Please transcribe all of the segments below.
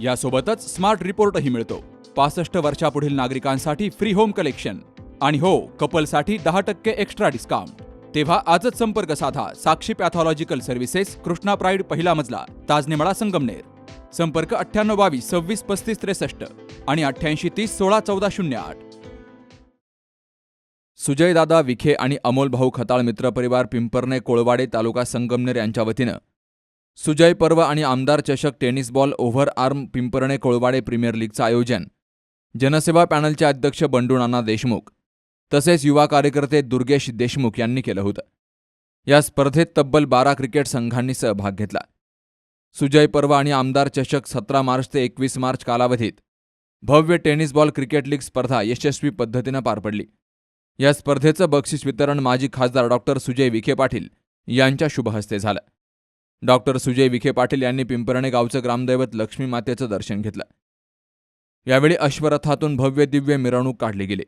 यासोबतच स्मार्ट रिपोर्टही मिळतो. पासष्ट वर्षापुढील नागरिकांसाठी फ्री होम कलेक्शन आणि हो कपलसाठी दहा टक्के एक्स्ट्रा डिस्काउंट तेव्हा आजच संपर्क साधा Sakshi pathological services Krishna pride पहिला मजला ताजनेमळा संगमनेर. संपर्क अठ्ठ्याण्णव बावीस सव्वीस पस्तीस त्रेसष्ट आणि अठ्ठ्याऐंशी तीस सोळा चौदा शून्य आठ. सुजयदादा विखे आणि अमोल भाऊ खताळ मित्रपरिवार पिंपरणे कोळवाडे तालुका संगमनेर यांच्या वतीनं सुजय पर्व आणि आमदार चषक tennis ball over arm Pimparne Kolwade premier लीगचं आयोजन. जनसेवा पॅनलचे अध्यक्ष बंडू नाना देशमुख तसेच युवा कार्यकर्ते दुर्गेश देशमुख यांनी केलं होतं. या स्पर्धेत तब्बल बारा क्रिकेट संघांनी सहभाग घेतला. सुजय पर्व आणि आमदार चषक सतरा मार्च ते एकवीस मार्च कालावधीत भव्य टेनिस बॉल क्रिकेट लीग स्पर्धा यशस्वी पद्धतीनं पार पडली. या स्पर्धेचं बक्षीस वितरण माजी खासदार डॉक्टर सुजय विखे पाटील यांच्या शुभहस्ते झालं. डॉक्टर सुजय विखे पाटील यांनी पिंपरणे गावचं ग्रामदैवत लक्ष्मी मातेचं दर्शन घेतलं. यावेळी अश्वरथातून भव्य दिव्य मिरवणूक काढली गेली.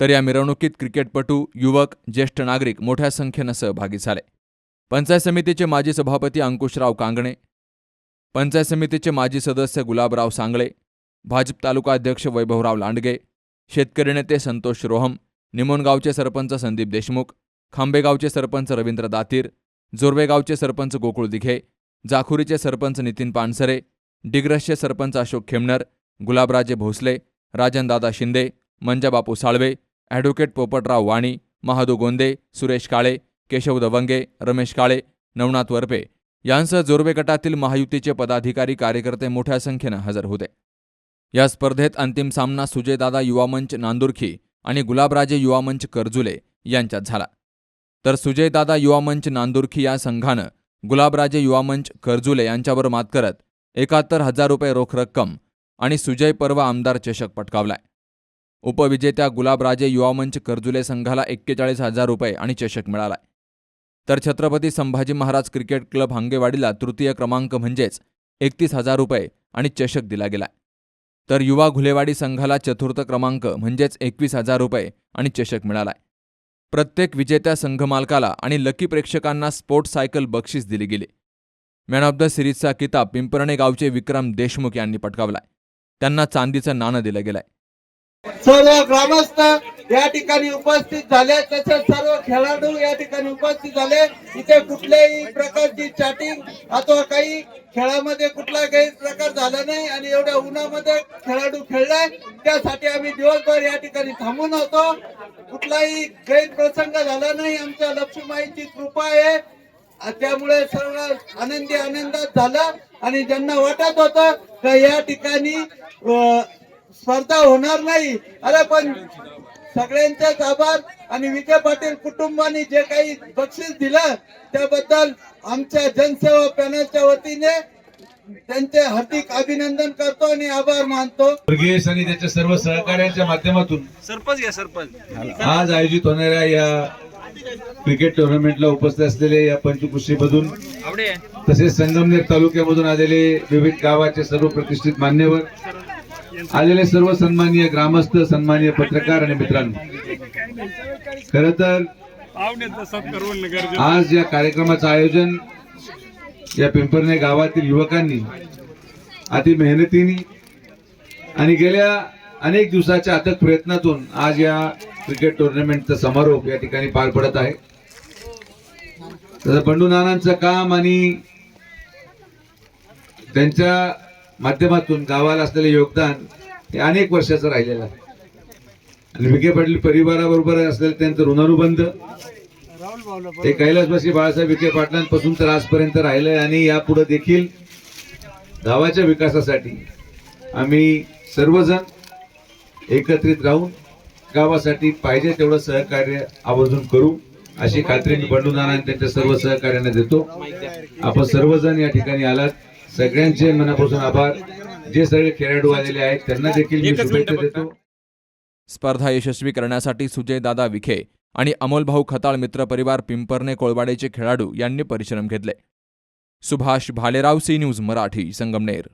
तर या मिरवणुकीत क्रिकेटपटू युवक ज्येष्ठ नागरिक मोठ्या संख्येनं सहभागी झाले. पंचायत समितीचे माजी सभापती अंकुशराव कांगणे पंचायत समितीचे माजी सदस्य गुलाबराव सांगळे भाजप तालुका अध्यक्ष वैभवराव लांडगे शेतकरी नेते संतोष रोहम निमोणगावचे सरपंच संदीप देशमुख खांबेगावचे सरपंच रवींद्र दातीर जोरवेगावचे सरपंच गोकुळ दिघे जाखुरीचे सरपंच नितीन पानसरे डिग्रसचे सरपंच अशोक खेमनर गुलाबराजे भोसले राजनदादा शिंदे मंजाबापू साळवे ॲडव्होकेट पोपटराव वाणी महादू गोंदे सुरेश काळे केशव दवंगे रमेश काळे नवनाथ वरपे यांसह जोरवे गटातील महायुतीचे पदाधिकारी कार्यकर्ते मोठ्या संख्येनं हजर होते. या स्पर्धेत अंतिम सामना सुजयदादा युवा मंच नांदुरखी आणि गुलाबराजे युवा मंच कर्जुले यांच्यात झाला. तर सुजयदादा युवा मंच नांदुरखी या संघानं गुलाबराजे युवा मंच कर्जुले यांच्यावर मात करत एकाहत्तर हजार रुपये रोख रक्कम आणि सुजय पर्व आमदार चषक पटकावलाय. उपविजेत्या गुलाबराजे युवा मंच कर्जुले संघाला एक्केचाळीस हजार रुपये आणि चषक मिळालाय. तर छत्रपती संभाजी महाराज क्रिकेट क्लब हांगेवाडीला तृतीय क्रमांक म्हणजेच एकतीस हजार रुपये आणि चषक दिला गेलाय. तर युवा घुलेवाडी संघाला चतुर्थ क्रमांक म्हणजेच एकवीस हजार रुपये आणि चषक मिळालाय. प्रत्येक विजेत्या संघमालकाला आणि लकी प्रेक्षकांना स्पोर्ट्स सायकल बक्षीस दिली गेली. मॅन ऑफ द सिरीजचा किताब पिंपरणे गावचे विक्रम देशमुख यांनी पटकावलाय. त्यांना चांदीचं नाणं दिलं गेलंय. सर्व ग्रामस्थ या ठिकाणी उपस्थित झाले तसेच सर्व खेळाडू या ठिकाणी उपस्थित झाले. इथे कुठल्याही प्रकारची चॅटिंग अथवा काही खेळामध्ये कुठला गैरप्रकार झाला नाही आणि एवढ्या उन्हामध्ये खेळाडू खेळलाय. त्यासाठी आम्ही दिवसभर या ठिकाणी थांबून होतो कुठलाही गैरप्रसंग झाला नाही. आमच्या लक्ष्मीमाईची कृपा आहे. त्यामुळे सर्व आनंदी आनंदात झालं आणि ज्यांना वाटत होतं का या ठिकाणी स्पर्धा होणार नाही. अरे पण सगळ्यांचाच आभार. आणि विखे पाटील कुटुंबाने जे काही बक्षीस दिलं त्याबद्दल आमच्या जनसेवा पॅनलच्या वतीने त्यांचे हार्दिक अभिनंदन करतो आणि आभार मानतो. दुर्गेश आणि त्याच्या सर्व सहकार्यांच्या माध्यमातून सरपंच घ्या सरपंच. आज आयोजित होणाऱ्या या क्रिकेट टुर्नामेंटला उपस्थित असलेले या पंचकुशीमधून आवडे. तसेच संगमनेर तालुक्यामधून आलेले विविध गावाचे सर्व प्रतिष्ठित मान्यवर आलेले सर्व सन्माननीय ग्रामस्थ सन्माननीय पत्रकार आणि मित्रांनो खर तर आज या कार्यक्रमाचं आयोजन या पिंपरणे गावातील युवकांनी अति मेहनतीने आणि गेल्या अनेक दिवसाच्या अथक प्रयत्नातून आज या क्रिकेट टुर्नामेंटचा समारोप या ठिकाणी पार पडत आहे. तसं बंडू नानांचं काम आणि त्यांच्या माध्यमातून गावाला असलेले योगदान हे अनेक वर्षाचं राहिलेलं आहे. आणि विखे पाटील परिवाराबरोबर असलेलं त्यांचं ऋणानुबंध ते कैलासवासी बाळासाहेब विखे पाटलांपासून तर आजपर्यंत राहिलंय आणि यापुढे देखील गावाच्या विकासासाठी आम्ही सर्वजण एकत्रित राहून गावासाठी पाहिजे तेवढं सहकार्य आवर्जून करू अशी खात्री मी बंडू नाना त्यांच्या सर्व सहकार्यांना देतो. आपण सर्वजण या ठिकाणी आलात. सगळ्यांचे मनापासून आभार. जे सगळे खेळाडू आलेले आहेत त्यांना देखील मी शुभेच्छा. देतो. स्पर्धा यशस्वी करण्यासाठी सुजयदादा विखे आणि अमोलभाऊ खताळ मित्र परिवार पिंपरणे कोळवाडेचे खेळाडू यांनी परिश्रम घेतले. Subhash Bhalerao C news Marathi Sangamner.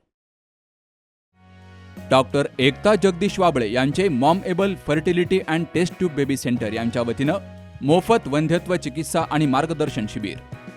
Doctor Ekta Jagdish Wable यांचे Mom Able fertility and test tube baby centre यांच्या वतीनं मोफत वंध्यत्व चिकित्सा आणि मार्गदर्शन शिबिर.